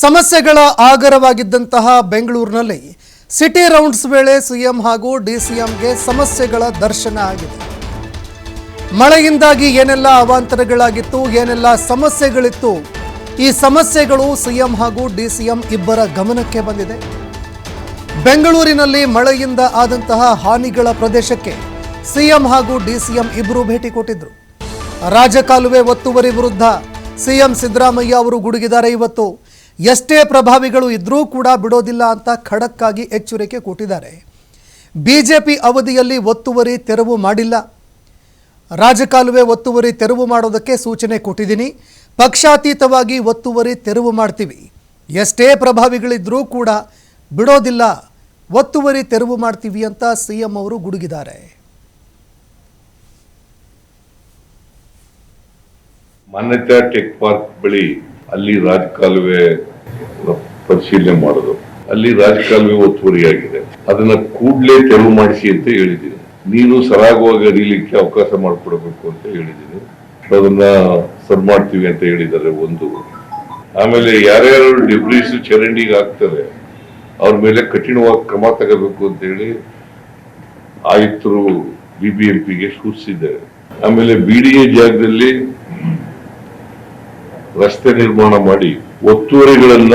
ಸಮಸ್ಯೆಗಳ ಆಗರವಾಗಿದ್ದಂತಹ ಬೆಂಗಳೂರಿನಲ್ಲಿ city rounds ವೇಳೆ ಸಿಎಂ ಹಾಗೂ ಡಿಸಿಎಂಗೆ ಸಮಸ್ಯೆಗಳ ದರ್ಶನ ಆಗಿದೆ. ಮಳೆಯಿಂದಾಗಿ ಏನೆಲ್ಲ ಅವಾಂತರಗಳಾಗಿತ್ತು, ಏನೆಲ್ಲ ಸಮಸ್ಯೆಗಳಿತ್ತು, ಈ ಸಮಸ್ಯೆಗಳು ಸಿಎಂ ಹಾಗೂ ಡಿಸಿಎಂ ಇಬ್ಬರ ಗಮನಕ್ಕೆ ಬಂದಿದೆ. ಬೆಂಗಳೂರಿನಲ್ಲಿ ಮಳೆಯಿಂದ ಆದಂತಹ ಹಾನಿಗಳ ಪ್ರದೇಶಕ್ಕೆ ಸಿಎಂ ಹಾಗೂ ಡಿಸಿಎಂ ಇಬ್ಬರು ಭೇಟಿ ಕೊಟ್ಟಿದ್ದರು ರಾಜಕಾಲುವೆ ಒತ್ತುವರಿ ವಿರುದ್ಧ ಸಿಎಂ ಸಿದ್ದರಾಮಯ್ಯ ಅವರು ಗುಡುಗಿದ್ದಾರೆ ಇವತ್ತು. ಎಷ್ಟೇ ಪ್ರಭಾವಿಗಳು ಇದ್ರೂ ಕೂಡ ಬಿಡೋದಿಲ್ಲ ಅಂತ ಖಡಕ್ಕಾಗಿ ಎಚ್ಚರಿಕೆ ಕೊಟ್ಟಿದ್ದಾರೆ. ಬಿಜೆಪಿ ಅವಧಿಯಲ್ಲಿ ಒತ್ತುವರಿ ತೆರವು ಮಾಡಿಲ್ಲ. ರಾಜಕಾಲುವೆ ಒತ್ತುವರಿ ತೆರವು ಮಾಡೋದಕ್ಕೆ ಸೂಚನೆ ಕೊಟ್ಟಿದ್ದೀನಿ. ಪಕ್ಷಾತೀತವಾಗಿ ಒತ್ತುವರಿ ತೆರವು ಮಾಡ್ತೀವಿ. ಎಷ್ಟೇ ಪ್ರಭಾವಿಗಳಿದ್ರೂ ಕೂಡ ಬಿಡೋದಿಲ್ಲ, ಒತ್ತುವರಿ ತೆರವು ಮಾಡ್ತೀವಿ ಅಂತ ಸಿಎಂ ಅವರು ಗುಡುಗಿದ್ದಾರೆ. ಮಾನ್ಯತಾ ಟೆಕ್ ಪಾರ್ಕ್ ಬಳಿ ಅಲ್ಲಿ ರಾಜಕಾಲುವೆ ಪರಿಶೀಲನೆ ಮಾಡೋದು. ಅಲ್ಲಿ ರಾಜಕಾಲುವೆ ಒತ್ತುವರಿಯಾಗಿದೆ. ಅದನ್ನ ಕೂಡ್ಲೇ ತೆರವು ಮಾಡಿಸಿ ಅಂತ ಹೇಳಿದ್ದೀನಿ ನೀರು ಸರಾಗವಾಗಿ ಹರಿಲಿಕ್ಕೆ ಅವಕಾಶ ಮಾಡಿಕೊಡ್ಬೇಕು ಅಂತ ಹೇಳಿದ್ದೀನಿ ಅದನ್ನ ಸರ್ ಮಾಡ್ತೀವಿ ಅಂತ ಹೇಳಿದ್ದಾರೆ ಒಂದು. ಆಮೇಲೆ ಯಾರ್ಯಾರು ಡಿಬ್ರೀಸ್ ಚರಂಡಿಗೆ ಹಾಕ್ತಾರೆ, ಅವ್ರ ಮೇಲೆ ಕಠಿಣವಾಗಿ ಕ್ರಮ ತಗೋಬೇಕು ಅಂತ ಹೇಳಿ ಆಯುಕ್ತರು ಬಿಬಿಎಂಪಿಗೆ ಸೂಚಿಸಿದ್ದಾರೆ. ಆಮೇಲೆ ಬಿಡಿಎ ಜಾಗದಲ್ಲಿ ರಸ್ತೆ ನಿರ್ಮಾಣ ಮಾಡಿ ಒತ್ತುವರಿಗಳನ್ನ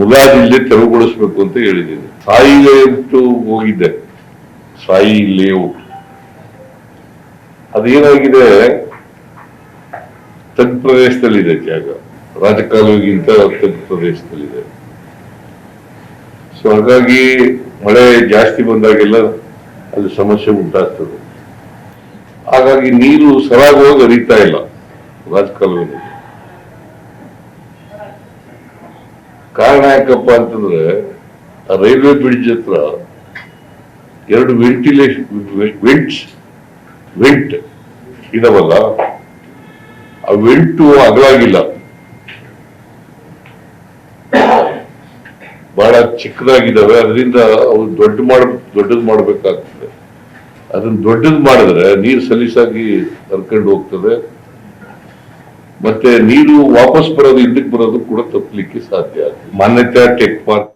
ಮುಲಾಜಿಲ್ಲದೆ ತೆರವುಗೊಳಿಸಬೇಕು ಅಂತ ಹೇಳಿದ್ದೀನಿ. ಸಾಯಿ ಲೇಔಟ್ ಹೋಗಿದ್ದೆ ಸಾಯಿ ಲೇಔಟ್ ಅದೇನಾಗಿದೆ? ತಗ್ ಪ್ರದೇಶದಲ್ಲಿದೆ ಜಾಗ ರಾಜಕಾಲುವೆಗಿಂತ ತಗ್ ಪ್ರದೇಶದಲ್ಲಿದೆ. ಸೊ ಹಾಗಾಗಿ ಮಳೆ ಜಾಸ್ತಿ ಬಂದಾಗೆಲ್ಲ ಅಲ್ಲಿ ಸಮಸ್ಯೆ ಉಂಟಾಗ್ತದೆ. ಹಾಗಾಗಿ ನೀರು ಸರಾಗವಾಗಿ ಹರಿತಾ ಇಲ್ಲ ರಾಜಕಾಲುವೆನಲ್ಲಿ ಕಾರಣ ಯಾಕಪ್ಪ ಅಂತಂದ್ರೆ, ಆ ರೈಲ್ವೆ ಬ್ರಿಡ್ಜ್ ಹತ್ರ ಎರಡು ವೆಂಟಿಲೇಷನ್ ವೆಂಟ್ಸ್ ವೆಂಟ್ ಇದಾವಲ್ಲ, ಆ ವೆಂಟು ಅಗಲಾಗಿಲ್ಲ. ಬಹಳ ಚಿಕ್ಕದಾಗಿದ್ದಾವೆ, ಅದರಿಂದ ಅವು ದೊಡ್ಡ ಮಾಡ, ದೊಡ್ಡದು ಮಾಡಬೇಕಾಗ್ತದೆ. ಅದನ್ನ ದೊಡ್ಡದು ಮಾಡಿದ್ರೆ ನೀರು ಸಲೀಸಾಗಿ ಹರ್ಕೊಂಡು ಹೋಗ್ತದೆ. ಮತ್ತೆ ನೀರು ವಾಪಸ್ ಬರೋದು ಹಿಂದಕ್ಕೆ ಬರೋದು ಕೂಡ ತಪ್ಪಲಿಕ್ಕೆ ಸಾಧ್ಯ ಮಾನ್ಯತಾ ಟೆಕ್ ಪಾರ್ಕ್